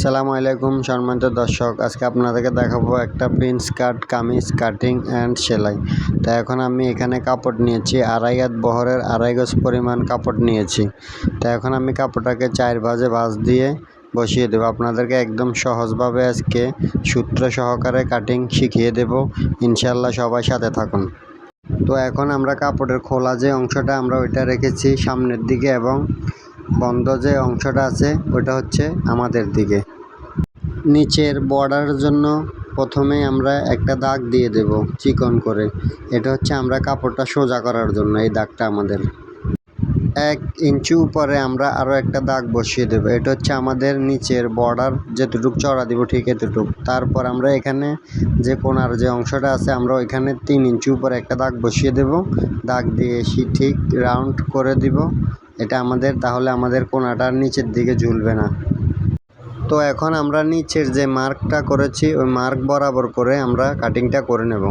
সালামু আলাইকুম সম্মানিত দর্শক, আজকে আপনাদেরকে দেখাবো একটা prince cut, kameez, cutting and সেলাই। তো এখন আমি এখানে কাপড় নিয়েছি, আড়াই হাত বহরের আড়াই গজ পরিমাণ কাপড় নিয়েছি। তো এখন আমি কাপড়টাকে চার ভাজে ভাঁজ দিয়ে বসিয়ে দেবো। আপনাদেরকে একদম সহজভাবে আজকে সূত্র সহকারে কাটিং শিখিয়ে দেব। ইনশাল্লাহ সবাই সাথে থাকুন। তো এখন আমরা কাপড়ের খোলা যে অংশটা আমরা ওইটা রেখেছি সামনের দিকে এবং বন্ধ যে অংশটা আছে, ওটা হচ্ছে আমাদের দিকে। নিচের বর্ডারের জন্য প্রথমে আমরা একটা দাগ দিয়ে দেব চিকন করে। এটা হচ্ছে আমরা কাপড়টা সোজা করার জন্য, এই দাগটা আমাদের। এক ইঞ্চি উপরে আমরা আরও একটা দাগ বসিয়ে দেবো। এটা হচ্ছে আমাদের নিচের বর্ডার যেতটুক চড়া দিব ঠিক এতটুক। তারপর আমরা এখানে যে কোনার যে অংশটা আছে, আমরা ওইখানে তিন ইঞ্চি উপরে একটা দাগ বসিয়ে দেব। দাগ দিয়ে ঠিক রাউন্ড করে দিব। এটা আমাদের, তাহলে আমাদের কোনাটার নিচের দিকে ঝুলবে না। তো এখন আমরা নিচের যে মার্কটা করেছি, ওই মার্ক বরাবর করে আমরা কাটিংটা করে নেব।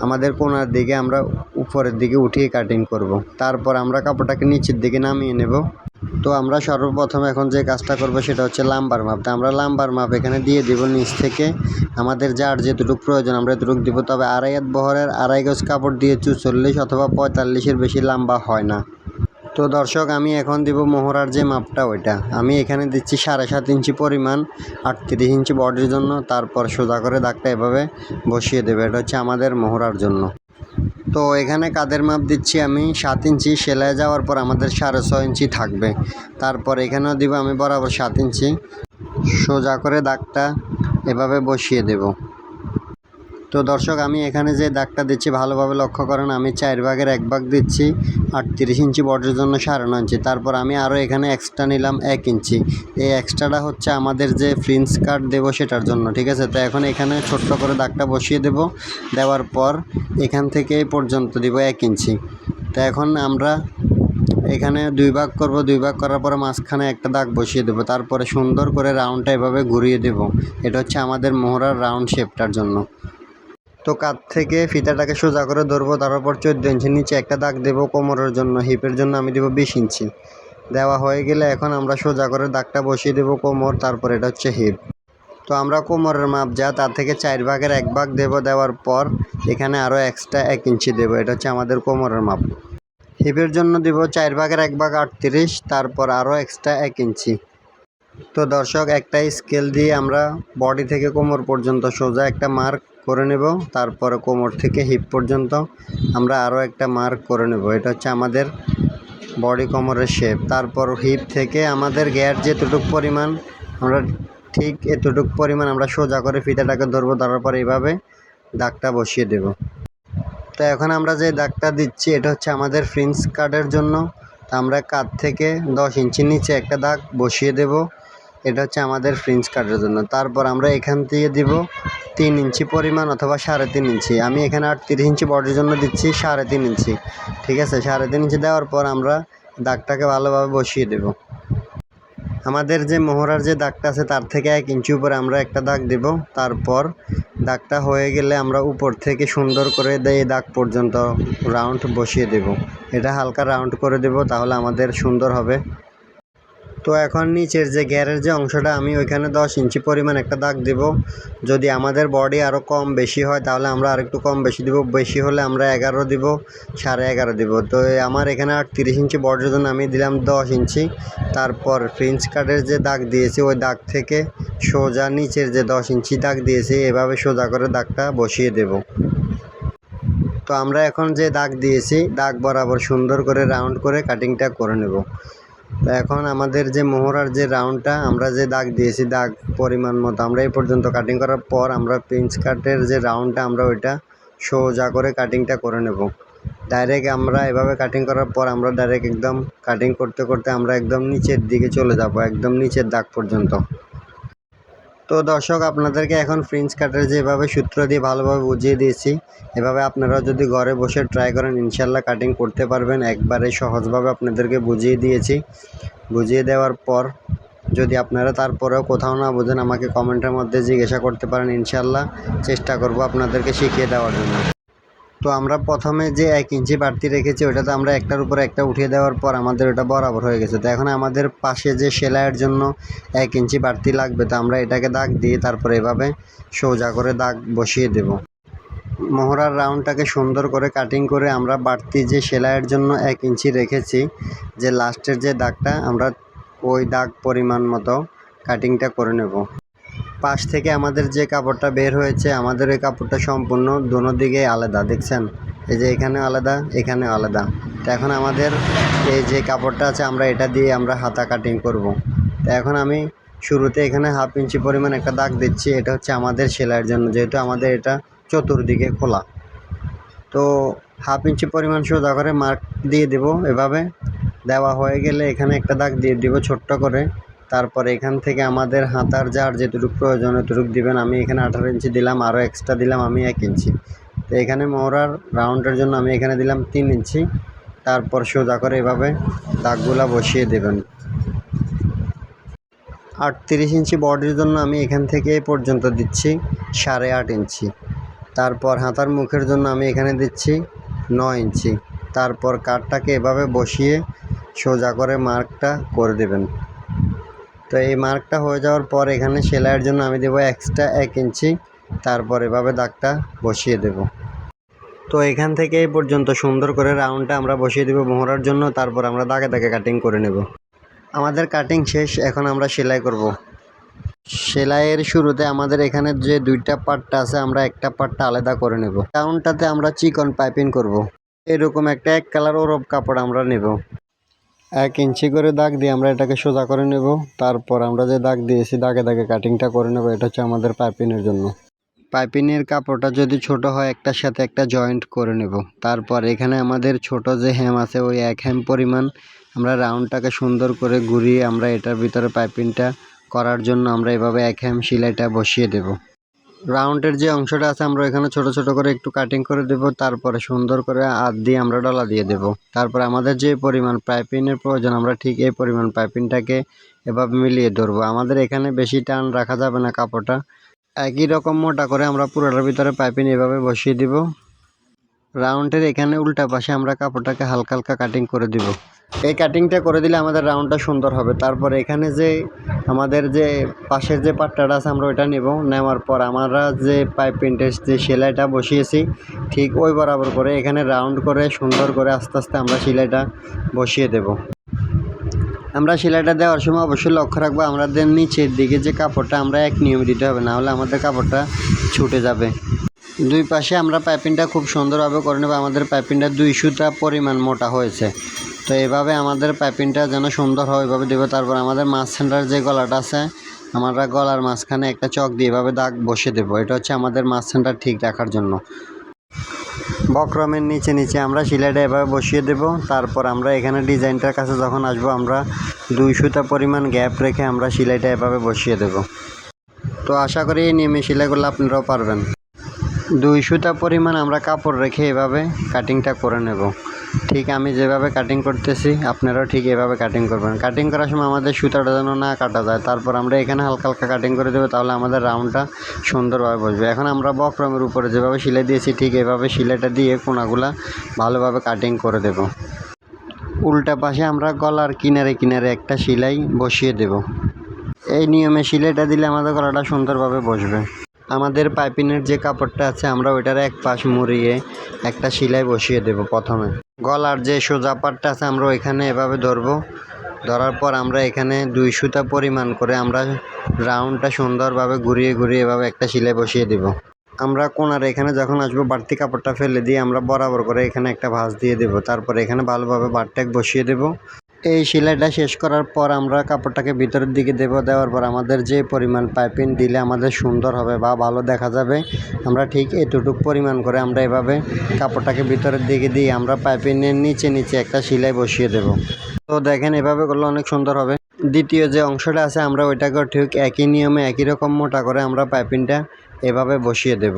আমাদের কোনার দিকে আমরা উপরের দিকে উঠিয়ে কাটিং করব। তারপর আমরা কাপড়টাকে নিচের দিকে নামিয়ে নেব। তো আমরা সর্বপ্রথম এখন যে কাজটা করব সেটা হচ্ছে লাম্বার মাপ। তো আমরা লাম্বার মাপ এখানে দিয়ে দিব নিচ থেকে। আমাদের যার যেটুকু প্রয়োজন আমরা এতটুকু দিব, তবে আড়াই হাত বহরের আড়াই গজ কাপড় দিয়ে চুচল্লিশ অথবা পঁয়তাল্লিশের বেশি লম্বা হয় না। তো দর্শক, আমি এখন দিব মোহরার যে মাপটা ওইটা। আমি এখানে দিচ্ছি সাড়ে সাত ইঞ্চি পরিমাণ, আটত্রিশ ইঞ্চি বডির জন্য। তারপর সোজা করে দাগটা এভাবে বসিয়ে দেবে। এটা হচ্ছে আমাদের মোহরার জন্য। তো এখানে কাদের মাপ দিচ্ছি আমি? সাত ইঞ্চি সেলাই যাওয়ার পর আমাদের সাড়ে ছয় ইঞ্চি থাকবে। তারপর এখানেও দিব আমি বরাবর সাত ইঞ্চি। সোজা করে দাগটা এভাবে বসিয়ে দেবো। তো দর্শক, আমি এখানে যে দাগটা দিচ্ছি ভালোভাবে লক্ষ্য করেন, আমি চার ভাগের এক ভাগ দিচ্ছি আটত্রিশ ইঞ্চি বডির জন্য সাড়ে নয় ইঞ্চি তারপর আমি আরও এখানে এক্সট্রা নিলাম এক ইঞ্চি। এই এক্সট্রাটা হচ্ছে আমাদের যে ফ্রিন্স কাট দেবো সেটার জন্য, ঠিক আছে? তো এখন এখানে ছোট্ট করে দাগটা বসিয়ে দেব। দেওয়ার পর এখান থেকে পর্যন্ত দিব এক ইঞ্চি। তো এখন আমরা এখানে দুই ভাগ করব, দুই ভাগ করার পরে মাঝখানে একটা দাগ বসিয়ে দেবো। তারপরে সুন্দর করে রাউন্ডটা এভাবে ঘুরিয়ে দেব। এটা হচ্ছে আমাদের মোহরার রাউন্ড শেপটার জন্য। তো কাত থেকে ফিতাটাকে সোজা করে ধরবো, তারপর চোদ্দ ইঞ্চি নিচে একটা দাগ দেবো কোমরের জন্য, হিপের জন্য আমি দেবো বিশ ইঞ্চি। দেওয়া হয়ে গেলে এখন আমরা সোজা করে দাগটা বসিয়ে দেবো কোমর, তারপর এটা হচ্ছে হিপ। তো আমরা কোমরের মাপ যা, তার থেকে চার ভাগের এক ভাগ দেব দেওয়ার পর এখানে আরও এক্সট্রা এক ইঞ্চি দেবো, এটা হচ্ছে আমাদের কোমরের মাপ। হিপের জন্য দিব চার ভাগের এক ভাগ আটত্রিশ, তারপর আরও এক্সট্রা এক ইঞ্চি। তো দর্শক, একটা স্কেল দিয়ে আমরা বডি থেকে কোমর পর্যন্ত সোজা একটা মার্ক করে নেব। তারপরে কোমর থেকে হিপ পর্যন্ত আমরা আরও একটা মার্ক করে নেব। এটা হচ্ছে আমাদের বডি কোমরের শেপ তারপর হিপ থেকে আমাদের গ্যার যেতটুক পরিমাণ, আমরা ঠিক এতটুক পরিমাণ আমরা সোজা করে ফিতাটাকে ধরবো, ধরার পর এইভাবে দাগটা বসিয়ে দেব। তো এখন আমরা যে দাগটা দিচ্ছি, এটা হচ্ছে আমাদের ফ্রিন্স কার্ডের জন্য। আমরা কাত থেকে দশ ইঞ্চি নিচে একটা দাগ বসিয়ে দেব। এটা হচ্ছে আমাদের ফ্রিন্স কাটার জন্য। তারপর আমরা এখান থেকে দিব তিন ইঞ্চি পরিমাণ অথবা সাড়ে তিন ইঞ্চি। আমি এখানে আটত্রিশ ইঞ্চি বডির জন্য দিচ্ছি সাড়ে তিন ইঞ্চি। ঠিক আছে? সাড়ে তিন ইঞ্চি দেওয়ার পর আমরা দাগটাকে ভালোভাবে বসিয়ে দেব। আমাদের যে মোহরার যে দাগটা আছে, তার থেকে এক ইঞ্চি উপরে আমরা একটা দাগ দেব। তারপর দাগটা হয়ে গেলে আমরা উপর থেকে সুন্দর করে এই দাগ পর্যন্ত রাউন্ড বসিয়ে দেব। এটা হালকা রাউন্ড করে দেব, তাহলে আমাদের সুন্দর হবে। তো এখন নিচের যে গ্যারের যে অংশটা, আমি ওইখানে দশ ইঞ্চি পরিমাণ একটা দাগ দেব। যদি আমাদের বডি আরও কম বেশি হয়, তাহলে আমরা আরেকটু কম বেশি দিব। বেশি হলে আমরা এগারো দিব, সাড়ে এগারো দিব। তো আমার এখানে আর তিরিশ ইঞ্চি বডির জন্য আমি দিলাম দশ ইঞ্চি। তারপর ফ্রিঞ্চ কাটের যে দাগ দিয়েছি, ওই দাগ থেকে সোজা নিচের যে দশ ইঞ্চি দাগ দিয়েছি, এভাবে সোজা করে দাগটা বসিয়ে দেব। তো আমরা এখন যে দাগ দিয়েছি, দাগ বরাবর সুন্দর করে রাউন্ড করে কাটিংটা করে নেব। এখন আমাদের যে মোহরার যে রাউন্ডটা, আমরা যে দাগ দিয়েছি, দাগ পরিমাণ মতো, আমরা এই পর্যন্ত কাটিং করার পর আমরা পিঞ্চ কাটের যে রাউন্ডটা, আমরা ওইটা সোজা করে কাটিংটা করে নেব। ডাইরেক্ট আমরা এভাবে কাটিং করার পর আমরা ডাইরেক্ট একদম কাটিং করতে করতে আমরা একদম নিচের দিকে চলে যাব, একদম নিচের দাগ পর্যন্ত। তো দর্শক, আপনাদেরকে এখন ফ্রিঞ্চ কাটার যেভাবে সূত্র দিয়ে ভালোভাবে বুঝিয়ে দিয়েছি, এভাবে আপনারা যদি ঘরে বসে ট্রাই করেন ইনশাল্লাহ কাটিং করতে পারবেন। একবারে সহজভাবে আপনাদেরকে বুঝিয়ে দিয়েছি। বুঝিয়ে দেওয়ার পর যদি আপনারা তারপরেও কোথাও না বোঝেন, আমাকে কমেন্টের মধ্যে জিজ্ঞাসা করতে পারেন। ইনশাল্লাহ চেষ্টা করব আপনাদেরকে শিখিয়ে দেওয়ার জন্য। তো আমরা প্রথমে যে এক ইঞ্চি বাড়তি রেখেছি, ওটাতে আমরা একটার উপর একটা উঠিয়ে দেওয়ার পর আমাদের ওটা বরাবর হয়ে গেছে। তো এখন আমাদের পাশে যে সেলাইয়ের জন্য এক ইঞ্চি বাড়তি লাগবে, তো আমরা এটাকে দাগ দিয়ে তারপরে এভাবে সোজা করে দাগ বসিয়ে দেব। মোহরার রাউন্ডটাকে সুন্দর করে কাটিং করে আমরা বাড়তি যে সেলাইয়ের জন্য এক ইঞ্চি রেখেছি, যে লাস্টের যে দাগটা, আমরা ওই দাগ পরিমাণ মতো কাটিংটা করে নেব। পাশ থেকে আমাদের যে কাপড়টা বের হয়েছে, আমাদের ওই কাপড়টা সম্পূর্ণ দোনো দিকে আলাদা, দেখছেন? এই যে এখানে আলাদা এখানে আলাদা। তো এখন আমাদের এই যে কাপড়টা আছে, আমরা এটা দিয়ে আমরা হাতা কাটিং করব। তো এখন আমি শুরুতে এখানে হাফ ইঞ্চি পরিমাণ একটা দাগ দিচ্ছি, এটা হচ্ছে আমাদের সেলাইয়ের জন্য, যেহেতু আমাদের এটা চতুর্দিকে খোলা। তো হাফ ইঞ্চি পরিমাণ সোজা করে মার্ক দিয়ে দেব, এভাবে। দেওয়া হয়ে গেলে এখানে একটা দাগ দিয়ে দিব ছোট্ট করে। তারপরে এখান থেকে আমাদের হাতার যার যেটুকু প্রয়োজন এতটুকু দিবেন। আমি এখানে আঠারো ইঞ্চি দিলাম, আরও এক্সট্রা দিলাম, আমি এক ইঞ্চি। তো এখানে মোহরার রাউন্ডের জন্য আমি এখানে দিলাম তিন ইঞ্চি। তারপর সোজা করে এভাবে দাগগুলা বসিয়ে দেবেন। আটত্রিশ ইঞ্চি বডির জন্য আমি এখান থেকে পর্যন্ত দিচ্ছি সাড়ে আট ইঞ্চি। তারপর হাতার মুখের জন্য আমি এখানে দিচ্ছি নয় ইঞ্চি। তারপর কাঠটাকে এভাবে বসিয়ে সোজা করে মার্কটা করে দেবেন। তো এই মার্কটা হয়ে যাওয়ার পর এখানে সেলাইয়ের জন্য আমি দেবো এক্সট্রা এক ইঞ্চি। তারপর এভাবে দাগটা বসিয়ে দেব। তো এখান থেকে এই পর্যন্ত সুন্দর করে রাউন্ডটা আমরা বসিয়ে দেবো মোহরার জন্য। তারপর আমরা দাগে দাগে কাটিং করে নেব। আমাদের কাটিং শেষ, এখন আমরা সেলাই করব। সেলাইয়ের শুরুতে আমাদের এখানে যে দুইটা পার্টটা আছে, আমরা একটা পার্টটা আলাদা করে নেব। রাউন্ডটাতে আমরা চিকন পাইপিং করব। এরকম একটা এক কালার ওরব কাপড় আমরা নেব। এক ইঞ্চি করে দাগ দিয়ে আমরা এটাকে সোজা করে নেব। তারপর আমরা যে দাগ দিয়েছি, দাগে দাগে কাটিংটা করে নেব। এটা হচ্ছে আমাদের পাইপিংয়ের জন্য। পাইপিংয়ের কাপড়টা যদি ছোট হয়, একটার সাথে একটা জয়েন্ট করে নেব। তারপর এখানে আমাদের ছোট যে হ্যাম আছে, ওই এক হ্যাম পরিমাণ আমরা রাউন্ডটাকে সুন্দর করে ঘুরিয়ে আমরা এটার ভিতরে পাইপিংটা করার জন্য আমরা এভাবে এক হ্যাম সেলাইটা বসিয়ে দেব। রাউন্ডের যে অংশটা আছে, আমরা এখানে ছোট ছোট করে একটু কাটিং করে দেব, তারপরে সুন্দর করে আধ দিয়ে আমরা ডলা দিয়ে দেব। তারপরে আমাদের যে পরিমাণ পাইপিনের প্রয়োজন, আমরা ঠিক এই পরিমাণ পাইপিনটাকে এভাবে মিলিয়ে ধরবো। আমাদের এখানে বেশি টান রাখা যাবে না কাপড়টা। একই রকম মোটা করে আমরা পুরোটার ভিতরে পাইপিন এভাবে বসিয়ে দিব। রাউন্ডের এখানে উল্টা পাশে আমরা কাপড়টাকে হালকা হালকা কাটিং করে দিব। এই কাটিংটা করে দিলে আমাদের রাউন্ডটা সুন্দর হবে। তারপর এখানে যে আমাদের যে পাশের যে পাট্টাটা আছে, আমরা ওইটা নেব। নেওয়ার পর আমরা যে পাইপিংটের যে সেলাইটা বসিয়েছি, ঠিক ওই বরাবর করে এখানে রাউন্ড করে সুন্দর করে আস্তে আস্তে আমরা সেলাইটা বসিয়ে দেব। আমরা সেলাইটা দেওয়ার সময় অবশ্যই লক্ষ্য রাখব, আমাদের নিচের দিকে যে কাপড়টা আমরা এক নিয়মে দিতে হবে, না হলে আমাদের কাপড়টা ছুটে যাবে। দুই পাশে আমরা পাইপিংটা খুব সুন্দরভাবে করে নেব। আমাদের পাইপিংটা দুই সুতা পরিমাণ মোটা হয়েছে। তো এভাবে আমাদের পাইপিংটা যেন সুন্দর হয়, ওইভাবে দেবো। তারপর আমাদের মাছ সেন্টার যে গলাটা আছে, আমরা গলার মাঝখানে একটা চক দিয়ে এভাবে দাগ বসে দেবো। এটা হচ্ছে আমাদের মাছ সেন্টার ঠিক রাখার জন্য। বক্রমের নিচে নিচে আমরা সেলাইটা এভাবে বসিয়ে দেব। তারপর আমরা এখানে ডিজাইনটার কাছে যখন আসব, আমরা দুই সুতা পরিমাণ গ্যাপ রেখে আমরা সেলাইটা এভাবে বসিয়ে দেব। তো আশা করি এই নিয়মে সেলাই করলে আপনারাও পারবেন। দুই সুতা পরিমাণ আমরা কাপড় রেখে এভাবে কাটিংটা করে নেব। ঠিক আমি যেভাবে কাটিং করতেছি, আপনারাও ঠিক এভাবে কাটিং করবেন। কাটিং করার সময় আমাদের সুতাটা যেন না কাটা যায়। তারপর আমরা এখানে হালকা হালকা কাটিং করে দেবো, তাহলে আমাদের রাউন্ডটা সুন্দরভাবে বসবে। এখন আমরা বক্রমের উপরে যেভাবে সেলাই দিয়েছি, ঠিক এভাবে সেলাইটা দিয়ে কোনাগুলা ভালোভাবে কাটিং করে দেব। উল্টা পাশে আমরা গলার কিনারে কিনারে একটা সেলাই বসিয়ে দেব। এই নিয়মে সেলাইটা দিলে আমাদের গলাটা সুন্দরভাবে বসবে। আমাদের পাইপিংয়ের যে কাপড়টা আছে, আমরা ওইটার এক পাশ মুড়িয়ে একটা সেলাই বসিয়ে দেব প্রথমে। গলার যে সোজা পাটটা আছে, আমরা ওইখানে এভাবে ধরবো। ধরার পর আমরা এখানে দুই সুতা পরিমাণ করে আমরা রাউন্ডটা সুন্দরভাবে ঘুরিয়ে ঘুরিয়ে এভাবে একটা সেলাই বসিয়ে দেব। আমরা কোনার এখানে যখন আসব, বাড়তি কাপড়টা ফেলে দিয়ে আমরা বরাবর করে এখানে একটা ভাঁজ দিয়ে দেব। তারপর এখানে ভালোভাবে বারটেক বসিয়ে দেব। এই সেলাইটা শেষ করার পর আমরা কাপড়টাকে ভিতরের দিকে দেব। দেওয়ার পর আমাদের যে পরিমাণ পাইপিং দিলে আমাদের সুন্দর হবে বা ভালো দেখা যাবে। আমরা ঠিক এতটুকু পরিমাণ করে আমরা এভাবে কাপড়টাকে ভিতরের দিকে দিয়ে আমরা পাইপিংয়ের নিচে নিচে একটা সেলাই বসিয়ে দেব। তো দেখেন এভাবে করলে অনেক সুন্দর হবে। দ্বিতীয় যে অংশটা আছে আমরা ওইটাকেও ঠিক একই নিয়মে একই রকম মোটা করে আমরা পাইপিংটা এভাবে বসিয়ে দেব।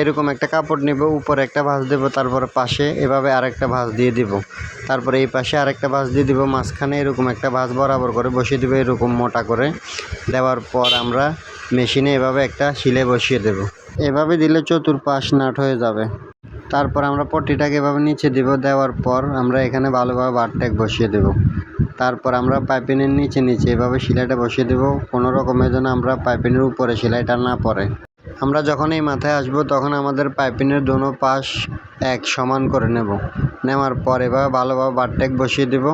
এরকম একটা কাপড় নেব, উপরে একটা ভাঁজ দেব, তারপরে পাশে এভাবে আরেকটা ভাঁজ দিয়ে দিব। তারপরে এই পাশে আরেকটা ভাঁজ দিয়ে দিব, মাঝখানে এরকম একটা ভাঁজ বরাবর করে বসিয়ে দেবো, এরকম মোটা করে। দেওয়ার পর আমরা মেশিনে এভাবে একটা সিলাই বসিয়ে দেব। এভাবে দিলে চতুর্পাশ নাট হয়ে যাবে। তারপর আমরা পট্টিটাকে এভাবে নিচে দিব, দেওয়ার পর আমরা এখানে ভালোভাবে বারটেক বসিয়ে দেব। তারপর আমরা পাইপিনের নিচে নিচে এভাবে সেলাইটা বসিয়ে দেব, কোনো রকমের যেন আমরা পাইপিনের উপরে সেলাইটা না পড়ে। আমরা যখন এই মাথায় আসব, তখন আমাদের পাইপিনের দোনো পাশ এক সমান করে নেব। নেওয়ার পর এভাবে ভালোভাবে বারটেক বসিয়ে দেব।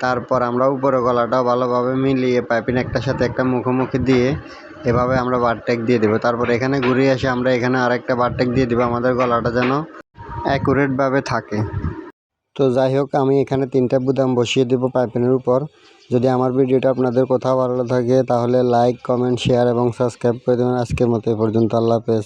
তারপর আমরা উপরে গলাটাও ভালোভাবে মিলিয়ে পাইপিন একটার সাথে একটা মুখোমুখি দিয়ে এভাবে আমরা বারটেক দিয়ে দেবো। তারপর এখানে ঘুরিয়ে এসে আমরা এখানে আরেকটা বারটেক দিয়ে দেবো। আমাদের গলাটা যেন অ্যাকুরেটভাবে থাকে। তো যাই হোক, আমি এখানে তিনটা বুদাম বসিয়ে দেবো পাইপিনের উপর। যদি আমার ভিডিওটা আপনাদের কোথাও ভালো থাকে তাহলে লাইক কমেন্ট শেয়ার এবং সাবস্ক্রাইব করে দেবেন। আজকের মতো এ পর্যন্ত। আল্লাহ হাফেজ।